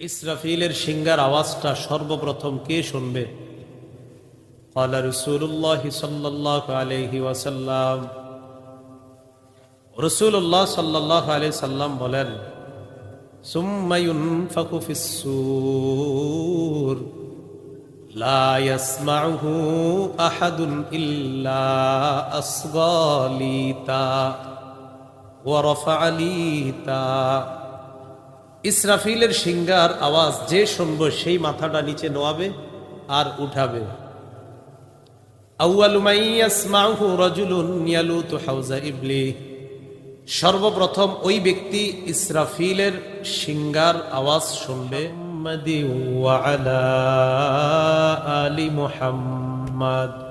ইসরাফিলের singer আওয়াজটা সর্বপ্রথম কে শুনবে قال رسول الله صلى الله عليه وسلم রসুল্লাহ সাল্লাহ আলাই সাল্লাম বলেন সুম্মা ইউনফাকু ফিস-সূর লা ইয়াসমাউহু আহাদুন ইল্লা আসগালিতা ওয়া রাফালিতা ইসরাফিলের সিঙ্গার আওয়াজ যে শুনব, সেই মাথাটা নিচে নোয়াবে আর উঠাবে। সর্বপ্রথম ওই ব্যক্তি ইসরাফিলের সিঙ্গার আওয়াজ শুনবে। আলি মুহাম্মাদ।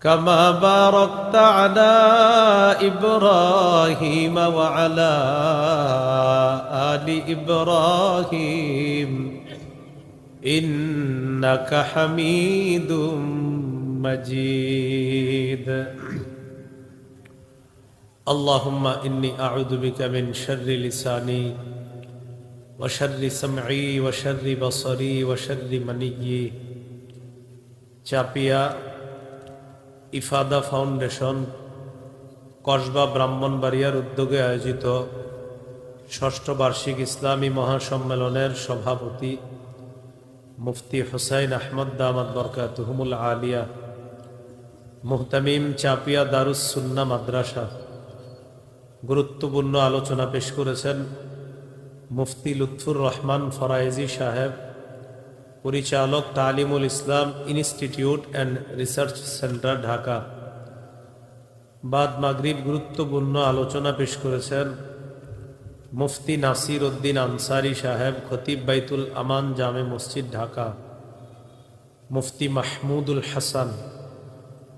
كما باركت على ابراهيم وعلى ال ابراهيم انك حميد مجيد اللهم اني اعوذ بك من شر لساني وشر سمعي وشر بصري وشر منيي চাপিয়া ইফাদা ফাউন্ডেশন কসবা ব্রাহ্মণবাড়িয়ার উদ্যোগে আয়োজিত ষষ্ঠ বার্ষিক ইসলামী মহাসম্মেলনের সভাপতি মুফতি হুসাইন আহমদ দামাদ বরকাতুহমুল আলিয়া, মুহতামিম চাপিয়া দারুস সুন্না মাদ্রাসা গুরুত্বপূর্ণ আলোচনা পেশ করেছেন মুফতি লুৎফুর রহমান ফরাইজি সাহেব। পরিচালক Talimul Islam institute and research centre, Dhaka. বাদ মাগরিব গুরুত্বপূর্ণ আলোচনা পেশ করেছেন মুফতি নাসির উদ্দিন আনসারি সাহেব, খতিব বাইতুল আমান জামে মসজিদ, ঢাকা। মুফতি মাহমুদুল হাসান,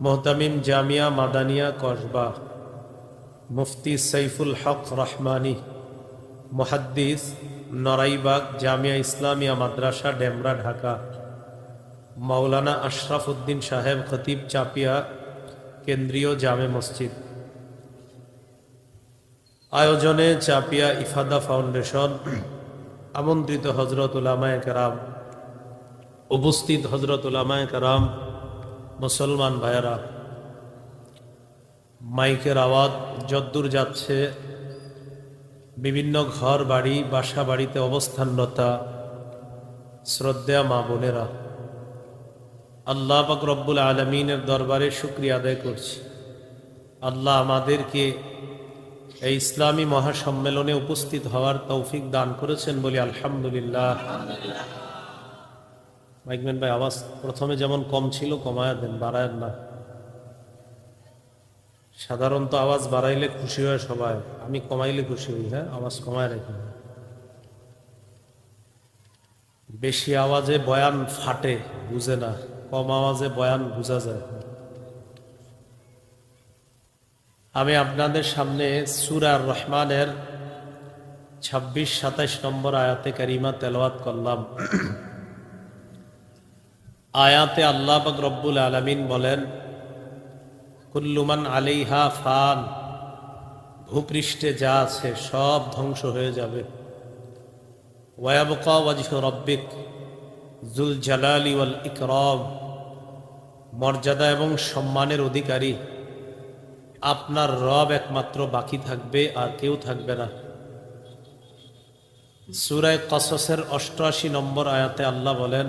মোহতামিম জামিয়া মাদানিয়া কসবা। মুফতি সৈফুল হক রহমানী, মুহাদ্দিস নরাইবাগ জামিয়া ইসলামিয়া মাদ্রাসা, ডেমরা, ঢাকা। মাওলানা আশরাফ উদ্দিন সাহেব খতিব চাপিয়া কেন্দ্রীয় জামে মসজিদ। আয়োজনে চাপিয়া ইফাদা ফাউন্ডেশন, আমন্ত্রিত হজরত উলামায় কারাম, উপস্থিত হজরত উলামায় কারাম, মুসলমান ভাইয়েরা। মাইকের আওয়াজ যদ্দূর যাচ্ছে বিভিন্ন ঘর বাড়ি বাসা বাড়িতে অবস্থানরতা শ্রদ্ধা মা বোনেরা। আল্লাহ রব্বুল আলমিনের দরবারে শুক্রিয়া আদায় করছি। আল্লাহ আমাদেরকে এই ইসলামী মহাসম্মেলনে উপস্থিত হওয়ার তৌফিক দান করেছেন বলি আলহামদুলিল্লাহ। মাইকম্যান ভাই, আওয়াজ প্রথমে যেমন কম ছিল, কমায় দেন বাড়ায় না। সাধারণত আওয়াজ বাড়াইলে খুশি হয় সবাই। আমি কমাইলে খুশি হই হ্যাঁ? আওয়াজ কমায় রাখি বেশি আওয়াজে বয়ান ফাটে, বুঝে না। কম আওয়াজে বয়ান বোঝা যায়। আমি আপনাদের সামনে সুরার রহমানের ছাব্বিশ, সাতাইশ নম্বর আয়াতে কারিমা তেলাওয়াত করলাম। আয়াতে আল্লাহ রব্বুল আলমিন বলেন কুল্লুমান আলিহা ফান। ভূপৃষ্ঠে যা আছে সব ধ্বংস হয়ে যাবে। ওয়াবকা রব্বিক জুল জালালি ওয়াল ইকরম, মর্যাদা এবং সম্মানের অধিকারী। আপনার রব একমাত্র বাকি থাকবে আর কেউ থাকবে না। সুরায় কসসের অষ্টআশি নম্বর আয়াতে আল্লাহ বলেন,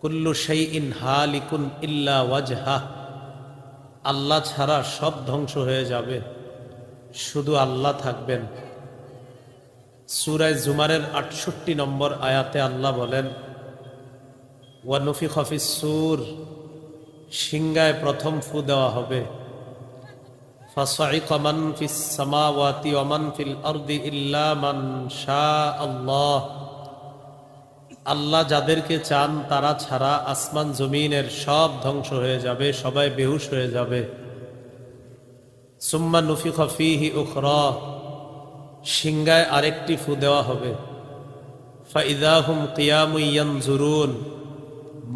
কুল্লু সেই ইন হালিকুন ইল্লা ওয়াজহা, আল্লাহ ছাড়া সব ধ্বংস হয়ে যাবে। শুধু আল্লাহ থাকবেন সুরায় জুমারের আটষট্টি নম্বর আয়াতে আল্লাহ বলেন ওয়ানুফি খফিস সুর সিংগায় প্রথম ফু দেওয়া হবে فصعق من في السماوات ومن في الأرض إلا من شاء الله আল্লাহ যাদেরকে চান তারা ছাড়া আসমান জমিনের সব ধ্বংস হয়ে যাবে সবাই বেহুশ হয়ে যাবে সুম্মা নুফি খফিহি উখর সিংগায় আরেকটি ফু দেওয়া হবে। ফাইদাহুম কিয়ামুইয়ান জুরুন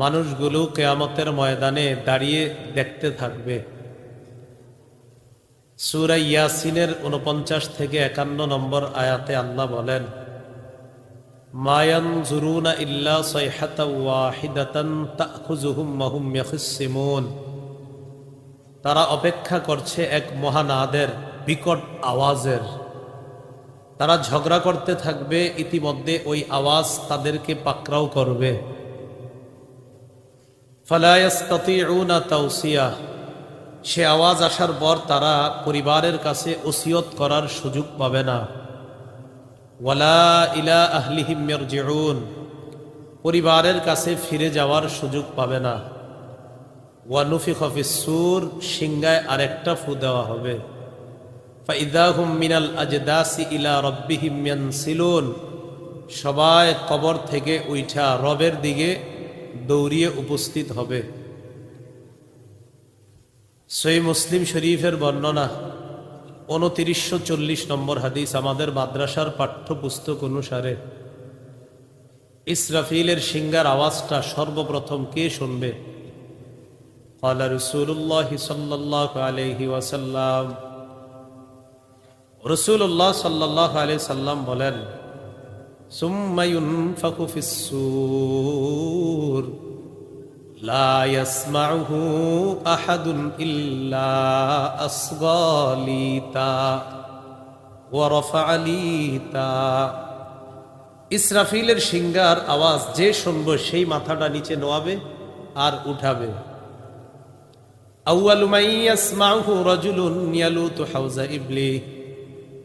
মানুষগুলো কেয়ামতের ময়দানে দাঁড়িয়ে দেখতে থাকবে। সুরা ইয়াসিনের উনপঞ্চাশ থেকে একান্ন নম্বর আয়াতে আল্লাহ বলেন মায়ান জুরুনা ইল্লা সৈহাতা ওয়াহিদাতান তাখুজুহুম মাহুম ইয়াখিসসিমুন তারা অপেক্ষা করছে এক মহানাদের বিকট আওয়াজের। তারা ঝগড়া করতে থাকবে, ইতিমধ্যে ওই আওয়াজ তাদেরকে পাকড়াও করবে। তাওসিয়া। সে আওয়াজ আসার পর তারা পরিবারের কাছে ওসিয়ত করার সুযোগ পাবে না। ওয়ালা ইলা আহলিহিম ইয়ারজিউন। পরিবারের কাছে ফিরে যাওয়ার সুযোগ পাবে না। ওয়ানুফি সুর সিংগায় আরেকটা ফু দেওয়া হবে। ফাইদাহুম মিনাল আজদাসি ইলা রব্বিহিম ইয়ানসিলুন, সবাই কবর থেকে উইঠা রবের দিকে দৌড়িয়ে উপস্থিত হবে। সই মুসলিম শরীফের বর্ণনা, উনতিরিশশো চল্লিশ নম্বর হাদিস আমাদের মাদ্রাসার পাঠ্যপুস্তক অনুসারে, ইসরাফিলের সিঙ্গার আওয়াজটা সর্বপ্রথম কে শুনবে? قال رسول الله صلى الله عليه وسلم রসুল্লাহ সাল্লাহ আলি সাল্লাম বলেন ثم ينفخ في السور لا يسمعه أحد إلا أصغى ليتا ورفع ليتا ইসরাফিলের সিঙ্গার আওয়াজ যে শুনবো সেই মাথাটা নিচে নোয়াবে আর উঠাবে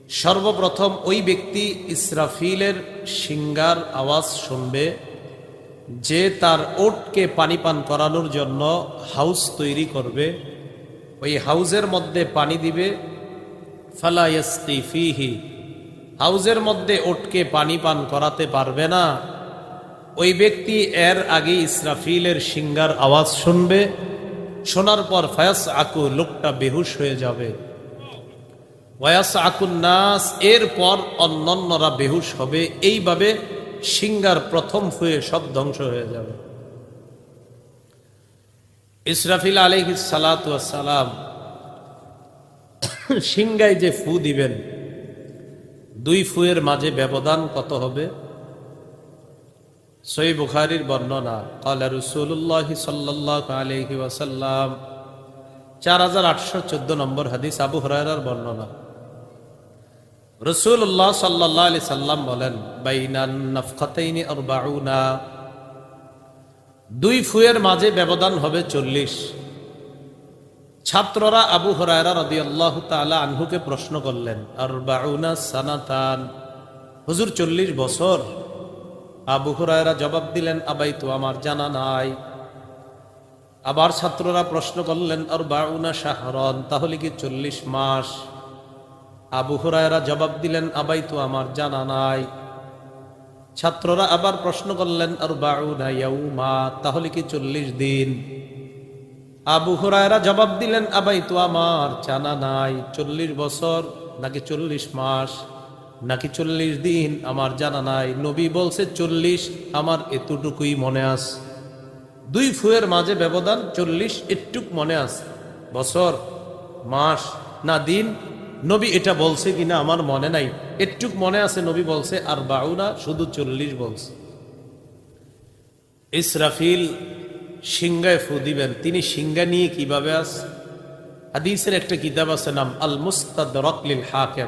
সর্বপ্রথম ওই ব্যক্তি ইসরাফিলের সিঙ্গার আওয়াজ শুনবে যে তার ওটকে পানি পান করানোর জন্য হাউস তৈরি করবে। ওই হাউজের মধ্যে পানি দিবে। ফালায়াস্তি ফিহি। হাউজের মধ্যে ওটকে পানি পান করাতে পারবে না। ওই ব্যক্তি এর আগে ইসরাফিলের সিঙ্গার আওয়াজ শুনবে। শোনার পর ফায়াস আকু, লোকটা বেহুশ হয়ে যাবে। ওয়াস আকুন নাস, এরপর অন্যান্যরা বেহুশ হবে। এইভাবে সিঙ্গার প্রথম ফুয়ে সব ধ্বংস হয়ে যাবে। ইসরাফিল আলহি সালাম সিংগায় যে ফু দিবেন, দুই ফুয়ের মাঝে ব্যবধান কত হবে? সই বুখারির বর্ণনা, কালা রসুল্লাহ সাল্লাহ আলহি ওয়াসাল্লাম। চার হাজার আটশো চোদ্দ নম্বর হাদিস আবু হরার বর্ণনা। রসুল্লাহ সাল্লাহ আলি সাল্লাম বলেন, বাইনান নফকাতাইনি আর বাউনা দুই ফুয়ের মাঝে ব্যবধান হবে চল্লিশ। ছাত্ররা আবু হরায়রা রদি আল্লাহ তালা আনহুকে প্রশ্ন করলেন আর বাউনা সানাতান? হুজুর, চল্লিশ বছর। আবু হরায়রা জবাব দিলেন, আবাই তো আমার জানা নাই। আবার ছাত্ররা প্রশ্ন করলেন আর বাউনা শাহরন, তাহলে কি চল্লিশ মাস? আবু হুরায়রা জবাব দিলেন, আবাই তো আমার জানা নাই। ছাত্ররা আবার প্রশ্ন করলেন আর বাউনা ইয়াউমা, তাহলে কি চল্লিশ দিন? আবু হুরায়রা জবাব দিলেন, আবাই তো আমার জানা নাই, চল্লিশ বছর নাকি চল্লিশ মাস? নাকি চল্লিশ দিন? আমার জানা নাই। নবী বলছে, চল্লিশ। আমার এতটুকুই মনে আস দুই ফুয়ের মাঝে ব্যবধান চল্লিশ একটুক মনে আছে। বছর, মাস না দিন, নবী এটা বলছে কিনা আমার মনে নাই। একটুক মনে আছে, নবী বলছে, আর বাউনা শুধু চল্লিশ বলছে। ইসরাফিল সিংগায় ফু দিবেন। তিনি সিংগা নিয়ে কীভাবে আস হাদিসের একটা কিতাব আছে নাম আল মুস্তাদ রকলিল হাকেম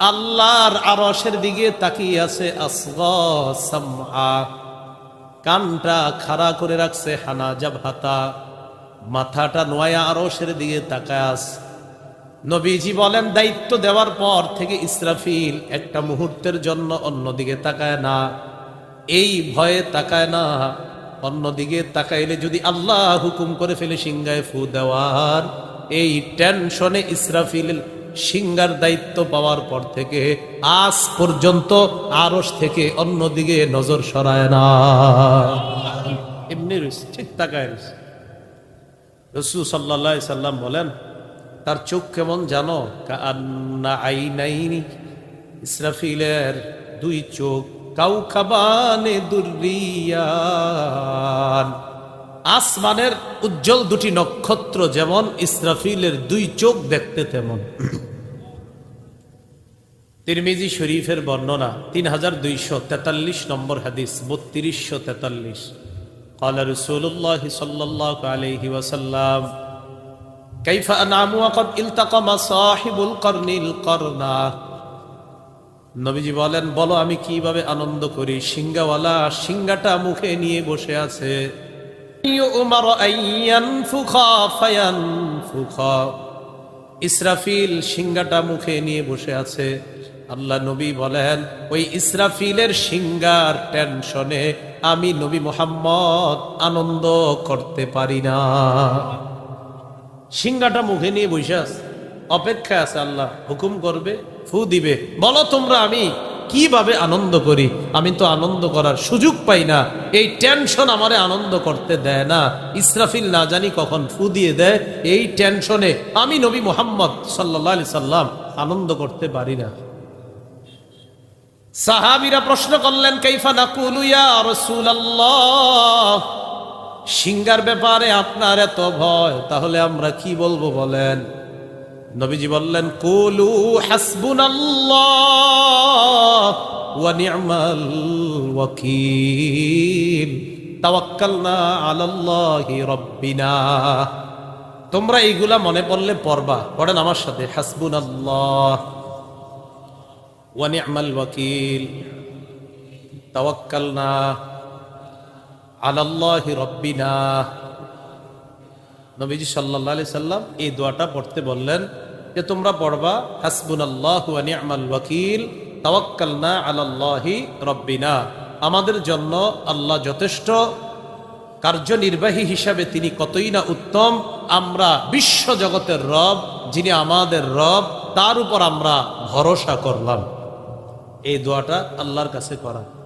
আল্লাহর আরসের দিকে তাকিয়ে আছে কানটা খাড়া করে রাখছে হানা জাব হাতা মাথাটা নোয়া আরশের দিকে তাকায়াস নবীজি বলেন, দায়িত্ব দেওয়ার পর থেকে ইসরাফিল একটা মুহূর্তের জন্য অন্যদিকে তাকায় না। এই ভয়ে তাকায় না। অন্যদিকে তাকাইলে যদি আল্লাহ হুকুম করে ফেলে সিংগায় ফু দেওয়ার, এই টেনশনে ইসরাফিল সিঙ্গার দায়িত্ব পাওয়ার পর থেকে আজ পর্যন্ত আরস থেকে অন্যদিকে নজর সরায় না। এমনি রয়েছে, ঠিক তাকায় রয়েছে। রসুল সাল্লা সাল্লাম বলেন, তার চোখ কেমন জানো? ইসরাফিলের দুই চোখ কাউখাবানে দুর্রিয়ান। আসমানের উজ্জ্বল দুটি নক্ষত্র যেমন ইসরাফিলের দুই চোখ দেখতে তেমন তিরমিজি শরীফের বর্ণনা তিন হাজার দুইশো তেতাল্লিশ নম্বর হাদিস বত্রিশশো তেতাল্লিশ قال رسول الله صلى الله عليه وسلم كيف أنعم وقد التقم صاحب القرن القرنا নবীজি বলেন বলো আমি কিভাবে আনন্দ করি সিঙ্গাওয়ালা সিঙ্গাটা মুখে নিয়ে বসে আছে উমার ইসরাফিল সিঙ্গাটা মুখে নিয়ে বসে আছে। আল্লাহ নবী বলেন, ওই ইসরাফিলের সিঙ্গার টেনশনে আমি নবী মোহাম্মদ আনন্দ করতে পারি না। সিঙ্গাটা মুখে নিয়ে বসে আছে। অপেক্ষা আছে আল্লাহ, হুকুম করবে, ফু দিবে। বলো তোমরা আমি কীভাবে আনন্দ করি? আমি তো আনন্দ করার সুযোগ পাই না। এই টেনশন আমারে আনন্দ করতে দেয় না। ইসরাফিল না জানি কখন ফু দিয়ে দেয়। এই টেনশনে আমি নবী মোহাম্মদ সাল্লাহ আলি সাল্লাম আনন্দ করতে পারি না। সাহাবিরা প্রশ্ন করলেন, কাইফা নাকুলু ইয়া রাসূলুল্লাহ? সিঙ্গার ব্যাপারে আপনার এত ভয়, তাহলে আমরা কি বলব বলেন? নবীজি বললেন, কুলু নি'মাল ওয়াকিল তোমরা এইগুলা মনে পড়লে পড়বা। পড়েন আমার সাথে, হাসবুনাল্লাহ ওয়া নি'মাল ওয়াকিল, তাওয়াক্কালনা আলাল্লাহি রব্বিনা। নবীজি সাল্লাহ আলি সাল্লাম এই দোয়াটা পড়তে বললেন যে, তোমরা পড়বা হাসবুন আল্লাহ রব্বিনা। আমাদের জন্য আল্লাহ যথেষ্ট কার্যনির্বাহী হিসাবে তিনি কতই না উত্তম। আমরা বিশ্ব জগতের রব, যিনি আমাদের রব, তার উপর আমরা ভরসা করলাম। এই দোয়াটা আল্লাহর কাছে করা।